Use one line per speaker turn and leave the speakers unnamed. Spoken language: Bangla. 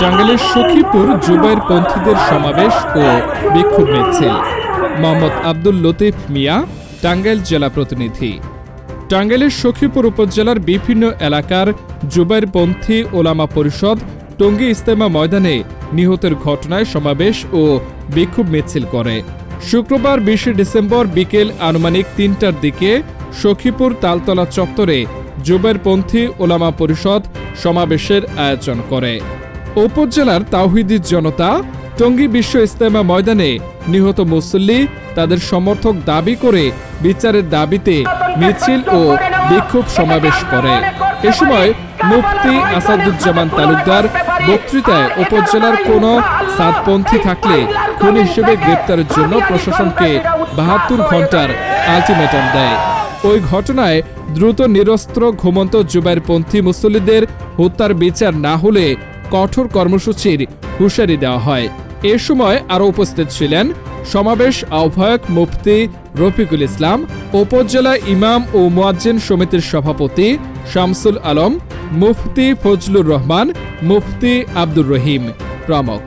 টাঙ্গাইলের সখীপুর জুবাইর পন্থীদের সমাবেশ ও বিক্ষোভ মিছিল। মোহাম্মদ আব্দুল লতিফ মিয়া, টাঙ্গাইল জেলা প্রতিনিধি। টাঙ্গাইলের সখীপুর উপজেলার বিভিন্ন এলাকার জুবাইরপন্থী ওলামা পরিষদ টঙ্গী ইস্তেমা ময়দানে নিহতের ঘটনায় সমাবেশ ও বিক্ষোভ মিছিল করে। শুক্রবার বিশে ডিসেম্বর বিকেল আনুমানিক তিনটার দিকে সখীপুর তালতলা চত্বরে জুবাইরপন্থী ওলামা পরিষদ সমাবেশের আয়োজন করে। উপজেলার তাওহিদি জনতা, টঙ্গী বিশ্ব ইস্তেমা ময়দানে নিহত মুসল্লি তাদের সমর্থক দাবি করে বিচারের দাবিতে মিছিল ও বিক্ষোভ সমাবেশ করে। এ সময় মুফতি আসাদুজ্জামান তালুকদার বক্তৃতায় উপজেলার কোনো সাতপন্থী থাকলে খুনি হিসেবে গ্রেপ্তারের জন্য প্রশাসনকে বাহাত্তর ঘণ্টার আলটিমেটাম দেয়। ওই ঘটনায় দ্রুত নিরস্ত্র ঘুমন্ত জুবাইরপন্থী মুসল্লিদের হত্যার বিচার না হলে কঠোর কর্মসূচির হুঁশিয়ারি দেওয়া হয়। এ সময় আরও উপস্থিত ছিলেন সমাবেশ আহ্বায়ক মুফতি রফিকুল ইসলাম, উপজেলা ইমাম ও মোয়াজ্জেন সমিতির সভাপতি শামসুল আলম, মুফতি ফজলুর রহমান, মুফতি আব্দুর রহিম প্রমুখ।